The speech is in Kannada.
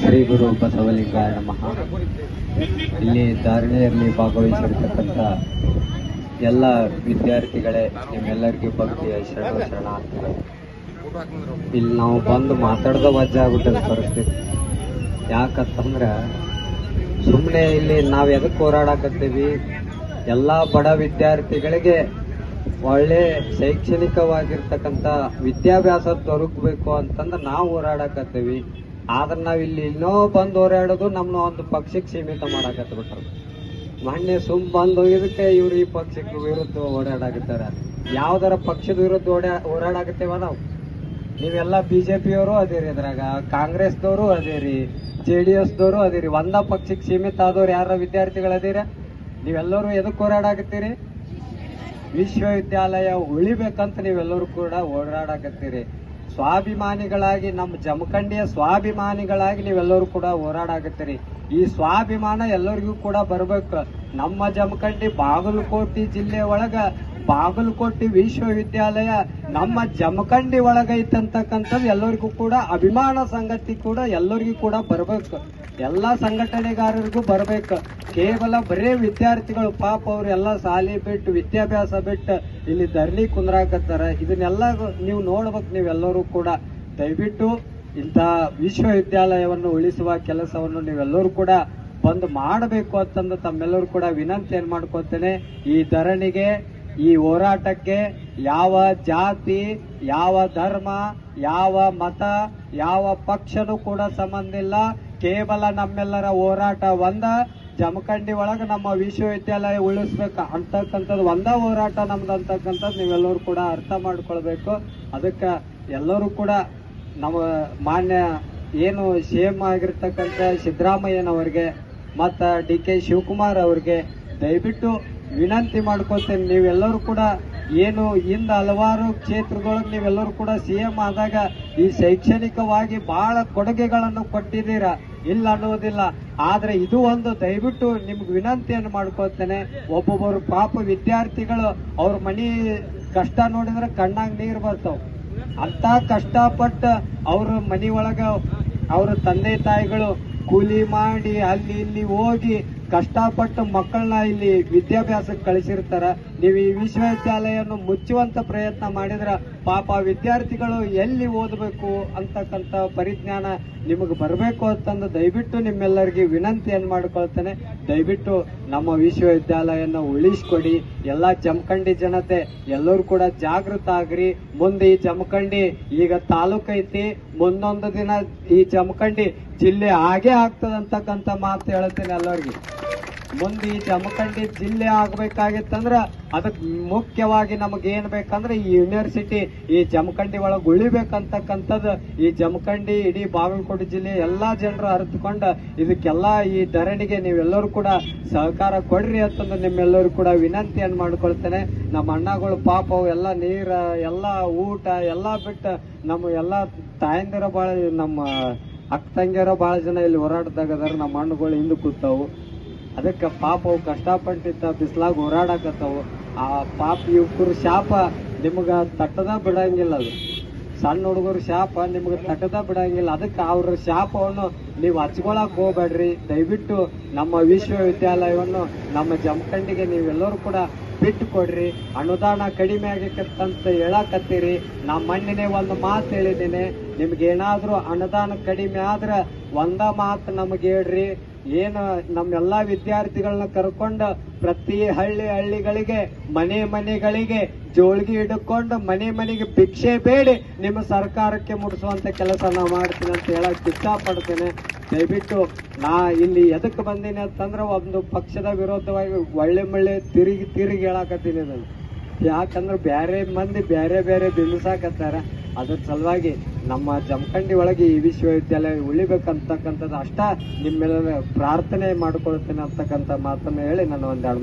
ಶ್ರೀ ಗುರು ಬಸವಲಿಂಗಾಯ ನಮಃ. ಇಲ್ಲಿ ಧಾರಣೆಯಲ್ಲಿ ಭಾಗವಹಿಸಿರ್ತಕ್ಕಂಥ ಎಲ್ಲ ವಿದ್ಯಾರ್ಥಿಗಳೇ ನಿಮ್ಮೆಲ್ಲರಿಗೂ ಭಕ್ತಿಯ ಶರಣ ಆಗ್ತದೆ. ಇಲ್ಲಿ ನಾವು ಬಂದು ಮಾತಾಡ್ದ ವಜ್ಜೆ ಆಗ್ಬಿಟ್ಟದ ಪರಿಸ್ಥಿತಿ. ಯಾಕಂತಂದ್ರೆ ಸುಮ್ಮನೆ ಇಲ್ಲಿ ನಾವು ಎದಕ್ಕೆ ಹೋರಾಡಕತ್ತೀವಿ? ಎಲ್ಲ ಬಡ ವಿದ್ಯಾರ್ಥಿಗಳಿಗೆ ಒಳ್ಳೆ ಶೈಕ್ಷಣಿಕವಾಗಿರ್ತಕ್ಕಂಥ ವಿದ್ಯಾಭ್ಯಾಸ ದೊರಕಬೇಕು ಅಂತಂದ್ರೆ ನಾವು ಹೋರಾಡಕತ್ತೀವಿ. ಆದ್ರೆ ನಾವು ಇಲ್ಲಿ ಇನ್ನೋ ಬಂದು ಹೋರಾಡೋದು ನಮ್ಮನ್ನ ಒಂದು ಪಕ್ಷಕ್ಕೆ ಸೀಮಿತ ಮಾಡಕತ್ಬಿಟ್ರು ಮೊನ್ನೆ ಸುಮ್ ಬಂದು ಇದಕ್ಕೆ ಇವ್ರು ಈ ಪಕ್ಷಕ್ಕೆ ವಿರುದ್ಧ ಓಡಾಡಕತ್ತಾರ ಯಾವ್ದಾರ ಪಕ್ಷದ ವಿರುದ್ಧ ಓಡಾ ಹೋರಾಡಕತ್ತೇವ ನಾವು? ನೀವೆಲ್ಲ ಬಿಜೆಪಿಯವರು ಅದೇರಿ ಅದ್ರಾಗ ಕಾಂಗ್ರೆಸ್ದವರು ಅದೇರಿ, ಜೆ ಡಿ ಎಸ್ದವರು ಅದೇರಿ, ಒಂದ ಪಕ್ಷಕ್ಕೆ ಸೀಮಿತ ಆದವ್ರು ಯಾರ ವಿದ್ಯಾರ್ಥಿಗಳು ಅದೇರ? ನೀವೆಲ್ಲರೂ ಎದಕ್ಕೆ ಓಡಾಡಾಕತ್ತೀರಿ ವಿಶ್ವವಿದ್ಯಾಲಯ ಉಳಿಬೇಕಂತ ನೀವೆಲ್ಲರೂ ಕೂಡ ಓಡಾಡಕತ್ತೀರಿ ಸ್ವಾಭಿಮಾನಿಗಳಾಗಿ, ನಮ್ಮ ಜಮಖಂಡಿಯ ಸ್ವಾಭಿಮಾನಿಗಳಾಗಿ ನೀವೆಲ್ಲರೂ ಕೂಡ ಹೋರಾಡಾಗುತ್ತೀರಿ ಈ ಸ್ವಾಭಿಮಾನ ಎಲ್ಲರಿಗೂ ಕೂಡ ಬರಬೇಕು. ನಮ್ಮ ಜಮಖಂಡಿ ಬಾಗಲಕೋಟೆ ಜಿಲ್ಲೆ ಒಳಗ ಬಾಗಲಕೋಟೆ ವಿಶ್ವವಿದ್ಯಾಲಯ ನಮ್ಮ ಜಮಖಂಡಿ ಒಳಗೈತಂತಕ್ಕಂಥದ್ದು ಎಲ್ಲರಿಗೂ ಕೂಡ, ಅಭಿಮಾನ ಸಂಗತಿ ಕೂಡ ಎಲ್ಲರಿಗೂ ಕೂಡ ಬರಬೇಕು. ಎಲ್ಲ ಸಂಘಟನೆಗಾರರಿಗೂ ಬರಬೇಕು. ಕೇವಲ ಬರೇ ವಿದ್ಯಾರ್ಥಿಗಳು, ಪಾಪ ಅವರು ಎಲ್ಲ ಸಾಲಿ ಬಿಟ್ಟು, ವಿದ್ಯಾಭ್ಯಾಸ ಬಿಟ್ಟು ಇಲ್ಲಿ ಧರಣಿ ಕುಂದ್ರಾಕತ್ತಾರ. ಇದನ್ನೆಲ್ಲ ನೀವು ನೋಡ್ಬೇಕು ನೀವೆಲ್ಲರೂ ಕೂಡ. ದಯವಿಟ್ಟು ಇಂಥ ವಿಶ್ವವಿದ್ಯಾಲಯವನ್ನು ಉಳಿಸುವ ಕೆಲಸವನ್ನು ನೀವೆಲ್ಲರೂ ಕೂಡ ಬಂದು ಮಾಡಬೇಕು ಅಂತಂದು ತಮ್ಮೆಲ್ಲರೂ ಕೂಡ ವಿನಂತಿಯನ್ನು ಮಾಡ್ಕೊತೇನೆ, ಈ ಧರಣಿಗೆ ಈ ಹೋರಾಟಕ್ಕೆ ಯಾವ ಜಾತಿ, ಯಾವ ಧರ್ಮ, ಯಾವ ಮತ, ಯಾವ ಪಕ್ಷನೂ ಕೂಡ ಸಂಬಂಧ ಇಲ್ಲ. ಕೇವಲ ನಮ್ಮೆಲ್ಲರ ಹೋರಾಟ ಒಂದ. ಜಮಖಂಡಿ ಒಳಗ ನಮ್ಮ ವಿಶ್ವವಿದ್ಯಾಲಯ ಉಳಿಸ್ಬೇಕು ಅಂತಕ್ಕಂಥದ್ದು ಒಂದ ಹೋರಾಟ ನಮ್ದು ಅಂತಕ್ಕಂಥದ್ದು ನೀವೆಲ್ಲರೂ ಕೂಡ ಅರ್ಥ ಮಾಡ್ಕೊಳ್ಬೇಕು. ಅದಕ್ಕೆ ಎಲ್ಲರೂ ಕೂಡ ನಮ್ಮ ಮಾನ್ಯ ಏನು ಸೇಮ್ ಆಗಿರ್ತಕ್ಕಂಥ ಸಿದ್ದರಾಮಯ್ಯನವ್ರಿಗೆ ಮತ್ತು ಡಿ ಕೆ ಶಿವಕುಮಾರ್ ಅವ್ರಿಗೆ ದಯವಿಟ್ಟು ವಿನಂತಿ ಮಾಡ್ಕೊತೇನೆ, ನೀವೆಲ್ಲರೂ ಕೂಡ ಏನು ಇಂದ ಹಲವಾರು ಕ್ಷೇತ್ರಗಳಿಗೆ ನೀವೆಲ್ಲರೂ ಕೂಡ ಸಿ ಎಂ ಆದಾಗ ಈ ಶೈಕ್ಷಣಿಕವಾಗಿ ಬಹಳ ಕೊಡುಗೆಗಳನ್ನು ಕೊಟ್ಟಿದ್ದೀರಾ? ಇಲ್ಲ ಅನ್ನೋದಿಲ್ಲ ಆದ್ರೆ ಇದು ಒಂದು ದಯವಿಟ್ಟು ನಿಮ್ಗೆ ವಿನಂತಿಯನ್ನು ಮಾಡ್ಕೊತೇನೆ. ಒಬ್ಬೊಬ್ಬರು ಪಾಪ ವಿದ್ಯಾರ್ಥಿಗಳು ಅವ್ರ ಮನಿ ಕಷ್ಟ ನೋಡಿದ್ರೆ ಕಣ್ಣಾಗ ನೀರು ಬರ್ತಾವ. ಅಂತ ಕಷ್ಟಪಟ್ಟು ಅವ್ರ ಮನಿ ಒಳಗ ಅವ್ರ ತಂದೆ ತಾಯಿಗಳು ಕೂಲಿ ಮಾಡಿ ಅಲ್ಲಿ ಇಲ್ಲಿ ಹೋಗಿ ಕಷ್ಟಪಟ್ಟು ಮಕ್ಕಳನ್ನ ಇಲ್ಲಿ ವಿದ್ಯಾಭ್ಯಾಸಕ್ಕೆ ಕಳಿಸಿರ್ತಾರ. ನೀವು ಈ ವಿಶ್ವವಿದ್ಯಾಲಯವನ್ನು ಮುಚ್ಚುವಂತ ಪ್ರಯತ್ನ ಮಾಡಿದ್ರ ಪಾಪ ವಿದ್ಯಾರ್ಥಿಗಳು ಎಲ್ಲಿ ಓದಬೇಕು ಅಂತಕ್ಕಂಥ ಪರಿಜ್ಞಾನ ನಿಮಗೆ ಬರಬೇಕು ಅಂತಂದು ದಯವಿಟ್ಟು ನಿಮ್ಮೆಲ್ಲರಿಗೆ ವಿನಂತಿಯನ್ನು ಮಾಡ್ಕೊಳ್ತೇನೆ. ದಯವಿಟ್ಟು ನಮ್ಮ ವಿಶ್ವವಿದ್ಯಾಲಯನ ಉಳಿಸ್ಕೊಡಿ. ಎಲ್ಲ ಜಮಖಂಡಿ ಜನತೆ, ಎಲ್ಲರೂ ಕೂಡ ಜಾಗೃತ ಆಗ್ರಿ. ಮುಂದೆ ಈ ಜಮಖಂಡಿ ಈಗ ತಾಲೂಕು ಐತಿ ಮುಂದೊಂದು ದಿನ ಈ ಜಮಖಂಡಿ ಜಿಲ್ಲೆ ಆಗೇ ಆಗ್ತದಂತಕ್ಕಂಥ ಮಾತು ಹೇಳ್ತೀನಿ ಎಲ್ಲರಿಗೆ ಮುಂದೆ ಈ ಜಮಖಂಡಿ ಜಿಲ್ಲೆ ಆಗ್ಬೇಕಾಗಿತ್ತಂದ್ರೆ ಅದಕ್ಕೆ ಮುಖ್ಯವಾಗಿ ನಮಗೆ ಏನ್ ಬೇಕಂದ್ರೆ ಈ ಯೂನಿವರ್ಸಿಟಿ ಈ ಜಮಖಂಡಿ ಒಳಗೆ ಉಳಿಬೇಕಂತಕ್ಕಂಥದ್ದು ಈ ಜಮಖಂಡಿ, ಇಡೀ ಬಾಗಲಕೋಟೆ ಜಿಲ್ಲೆ ಎಲ್ಲಾ ಜನರು ಅರಿತುಕೊಂಡು ಇದಕ್ಕೆಲ್ಲ ಈ ಧರಣಿಗೆ ನೀವೆಲ್ಲರೂ ಕೂಡ ಸಹಕಾರ ಕೊಡ್ರಿ ಅಂತಂದು ನಿಮ್ಮೆಲ್ಲರೂ ಕೂಡ ವಿನಂತಿಯನ್ನು ಮಾಡ್ಕೊಳ್ತೇನೆ. ನಮ್ಮ ಅಣ್ಣಗಳು ಪಾಪ ಎಲ್ಲ ನೀರ, ಎಲ್ಲ ಊಟ, ಎಲ್ಲ ಬಿಟ್ಟು ನಮ್ಮ ಎಲ್ಲ ತಾಯಂದಿರ ಬಾಳ ನಮ್ಮ ಅಕ್ಕ ಬಹಳ ಜನ ಇಲ್ಲಿ ಹೋರಾಟದಾಗ ಅದಾರ, ನಮ್ಮ ಹಣ್ಣುಗಳು ಹಿಂದೆ ಕೂತಾವು. ಅದಕ್ಕೆ ಪಾಪ ಅವು ಕಷ್ಟಪಟ್ಟಿದ್ದ ಬಿಸಿಲಾಗ ಹೋರಾಡಕತ್ತವು. ಆ ಪಾಪ ಯುವಕರು ಶಾಪ ನಿಮ್ಗೆ ತಟ್ಟದ ಬಿಡಂಗಿಲ್ಲ ಅದು. ಸಣ್ಣ ಹುಡುಗರು ಶಾಪ ನಿಮ್ಗೆ ತಟ್ಟದ ಬಿಡಂಗಿಲ್ಲ. ಅದಕ್ಕೆ ಅವ್ರ ಶಾಪವನ್ನು ನೀವು ಹಚ್ಕೊಳಕ್ ಹೋಗ್ಬೇಡ್ರಿ. ದಯವಿಟ್ಟು ನಮ್ಮ ವಿಶ್ವವಿದ್ಯಾಲಯವನ್ನು, ನಮ್ಮ ಜಮಖಂಡಿಗೆ ನೀವೆಲ್ಲರೂ ಕೂಡ ಬಿಟ್ಟು ಕೊಡ್ರಿ ಅನುದಾನ ಕಡಿಮೆ ಆಗಕ್ಕಂತ ಹೇಳಕತ್ತೀರಿ. ನಮ್ಮ ಮಣ್ಣಿನೇ ಒಂದು ಮಾತು ಹೇಳಿದ್ದೇನೆ. ನಿಮ್ಗೆ ಏನಾದ್ರೂ ಅನುದಾನ ಕಡಿಮೆ ಆದ್ರೆ ಒಂದ ಮಾತು ನಮಗೆ ಹೇಳ್ರಿ. ಏನು ನಮ್ಮೆಲ್ಲಾ ವಿದ್ಯಾರ್ಥಿಗಳನ್ನ ಕರ್ಕೊಂಡು ಪ್ರತಿ ಹಳ್ಳಿ ಹಳ್ಳಿಗಳಿಗೆ, ಮನೆ ಮನೆಗಳಿಗೆ ಜೋಳಿಗೆ ಹಿಡ್ಕೊಂಡು ಮನೆ ಮನೆಗೆ ಭಿಕ್ಷೆ ಬೇಡಿ ನಿಮ್ಮ ಸರ್ಕಾರಕ್ಕೆ ಮುಡಿಸುವಂತ ಕೆಲಸ ನಾ ಮಾಡ್ತೀನಿ ಅಂತ ಹೇಳಕ್ ಇಷ್ಟಪಡ್ತೇನೆ ದಯವಿಟ್ಟು ನಾ ಇಲ್ಲಿ ಎದಕ್ಕೆ ಬಂದೀನಿ ಅಂತಂದ್ರೆ ಒಂದು ಪಕ್ಷದ ವಿರೋಧವಾಗಿ ಒಳ್ಳೆ ಮಳ್ಳೆ ತಿರುಗಿ ತಿರುಗಿ ಹೇಳಕತ್ತೀನಿ ನಾನು ಯಾಕಂದ್ರೆ ಬೇರೆ ಮಂದಿ ಬೇರೆ ಬೇರೆ ಬಿಂಬಿಸಾಕತ್ತಾರ. ಅದ್ರ ಸಲುವಾಗಿ ನಮ್ಮ ಜಮಖಂಡಿ ಒಳಗೆ ಈ ವಿಶ್ವವಿದ್ಯಾಲಯ ಉಳಿಬೇಕಂತಕ್ಕಂಥದ್ದು ಅಷ್ಟ ನಿಮ್ಮೆಲ್ಲರ ಪ್ರಾರ್ಥನೆ ಮಾಡ್ಕೊಳ್ತೇನೆ ಅಂತಕ್ಕಂಥ ಮಾತನ್ನು ಹೇಳಿ ನಾನು ಒಂದೆರಡು